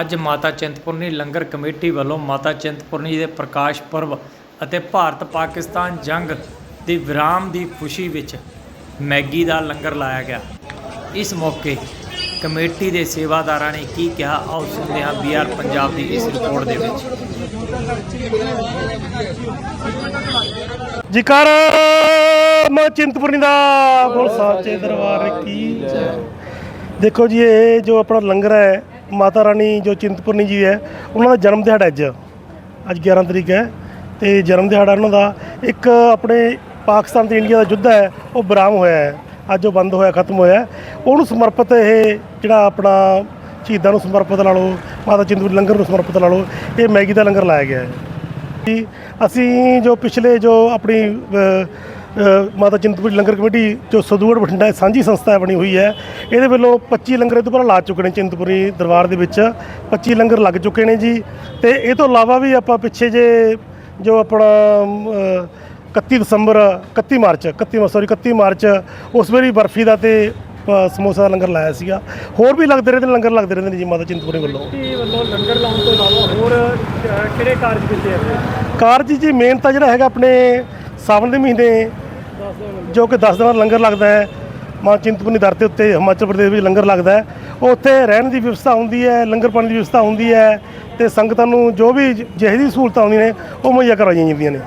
ਅੱਜ ਮਾਤਾ ਚਿੰਤਪੁਰਨੀ ਲੰਗਰ ਕਮੇਟੀ ਵੱਲੋਂ ਮਾਤਾ ਚਿੰਤਪੁਰਨੀ ਦੇ ਪ੍ਰਕਾਸ਼ ਪੁਰਬ ਅਤੇ ਭਾਰਤ ਪਾਕਿਸਤਾਨ ਜੰਗ ਦੀ ਵਿਰਾਮ ਦੀ ਖੁਸ਼ੀ ਵਿੱਚ ਮੈਗੀ ਦਾ ਲੰਗਰ ਲਾਇਆ ਗਿਆ। ਇਸ ਮੌਕੇ ਕਮੇਟੀ ਦੇ ਸੇਵਾਦਾਰਾਂ ਨੇ ਕੀ ਕਿਹਾ, ਆਓ ਸੁਣਦੇ ਹਾਂ ਬੀਆਰ ਪੰਜਾਬ ਦੀ ਇਸ ਰਿਪੋਰਟ ਦੇ ਵਿੱਚ। ਜਿਕਰ ਮਾਂ ਚਿੰਤਪੁਰਨੀ ਦਾ ਬੋਲ ਸਾਚੇ ਦਰਬਾਰ ਕੀ ਦੇਖੋ ਜੀ, ਇਹ ਜੋ ਆਪਣਾ ਲੰਗਰ ਹੈ ਮਾਤਾ ਰਾਣੀ ਜੋ ਚਿੰਤਪੁਰਨੀ ਜੀ ਹੈ, ਉਹਨਾਂ ਦਾ ਜਨਮ ਦਿਹਾੜਾ ਅੱਜ ਅੱਜ 11 ਤਰੀਕ ਹੈ। ਤੇ ਜਨਮ ਦਿਹਾੜਾ ਉਹਨਾਂ ਦਾ ਇੱਕ ਆਪਣੇ ਪਾਕਿਸਤਾਨ ਤੇ ਇੰਡੀਆ ਦਾ ਯੁੱਧ ਹੈ, ਉਹ ਬਰਾਮ ਹੋਇਆ ਹੈ। ਅੱਜ ਉਹ ਬੰਦ ਹੋਇਆ, ਖਤਮ ਹੋਇਆ ਉਹਨੂੰ ਸਮਰਪਿਤ ਇਹ ਜਿਹੜਾ ਆਪਣਾ ਸ਼ਹੀਦਾਂ ਨੂੰ ਸਮਰਪਿਤ ਲਾ ਲਓ, ਮਾਤਾ ਚਿੰਤਪੁਰਨੀ ਲੰਗਰ ਨੂੰ ਸਮਰਪਿਤ ਲਾ ਲਓ, ਇਹ ਮੈਗੀ ਦਾ ਲੰਗਰ ਲਾਇਆ ਗਿਆ ਹੈ। ਜੀ, ਅਸੀਂ ਜੋ ਪਿਛਲੇ ਜੋ ਆਪਣੀ ਮਾਤਾ ਚਿੰਤਪੁਰਨੀ ਲੰਗਰ ਕਮੇਟੀ ਜੋ ਸਦੂੜ ਬਠਿੰਡਾ ਸਾਂਝੀ ਸੰਸਥਾ ਬਣੀ ਹੋਈ ਹੈ ਇਹਦੇ ਵੱਲੋਂ 25 ਲੰਗਰ ਇਹ ਤੋਂ ਪਹਿਲਾਂ ਲਾ ਚੁੱਕੇ ਨੇ ਚਿੰਤਪੁਰਨੀ ਦਰਬਾਰ ਦੇ ਵਿੱਚ। 25 ਲੰਗਰ ਲੱਗ ਚੁੱਕੇ ਨੇ ਜੀ। ਤੇ ਇਹ ਤੋਂ ਇਲਾਵਾ ਵੀ ਆਪਾਂ ਪਿੱਛੇ ਜੇ ਜੋ ਆਪਣਾ ਅ, 31 ਦਸੰਬਰ 31 ਮਾਰਚ 31 ਸੌਰੀ 31 ਮਾਰਚ ਉਸ ਵੇਲੇ ਬਰਫੀ ਦਾ ਤੇ ਸਮੋਸਾ ਦਾ ਲੰਗਰ ਲਾਇਆ ਸੀਗਾ। ਹੋਰ ਵੀ ਲੱਗਦੇ ਰਹਿੰਦੇ ਲੰਗਰ ਲੱਗਦੇ ਰਹਿੰਦੇ ਨੇ ਜੀ ਮਾਤਾ ਚਿੰਤਪੁਰਨੀ ਵੱਲੋਂ। ਵੱਲੋਂ ਲੰਗਰ ਲਾਉਣ ਤੋਂ ਇਲਾਵਾ ਹੋਰ ਕਿਹੜੇ ਕਾਰਜ ਕੀਤੇ ਆ ਕਾਰਜ ਜੀ ਮੇਨ ਤਾਂ ਜਿਹੜਾ ਹੈਗਾ ਆਪਣੇ ਸਾਵਣ ਦੇ ਮਹੀਨੇ ਜੋ ਕਿ 10 ਦਿਨਾਂ ਦਾ ਲੰਗਰ ਲੱਗਦਾ ਹੈ। ਮਾਂ ਚਿੰਤਪੁਰਨੀ ਦਰ ਦੇ ਉੱਤੇ, ਹਿਮਾਚਲ ਪ੍ਰਦੇਸ਼ ਵਿੱਚ ਲੰਗਰ ਲੱਗਦਾ ਹੈ। ਉੱਥੇ ਰਹਿਣ ਦੀ ਵਿਵਸਥਾ ਹੁੰਦੀ ਹੈ, ਲੰਗਰ ਪਾਣੀ ਦੀ ਵਿਵਸਥਾ ਹੁੰਦੀ ਹੈ ਤੇ ਸੰਗਤਾਂ ਨੂੰ ਜੋ ਵੀ ਜਿਹੇ ਜਿਹੀ ਸਹੂਲਤਾਂ ਹੁੰਦੀਆਂ ਨੇ, ਉਹ ਮੁਹੱਈਆ ਕਰਵਾਈਆਂ ਜਾਂਦੀਆਂ ਨੇ।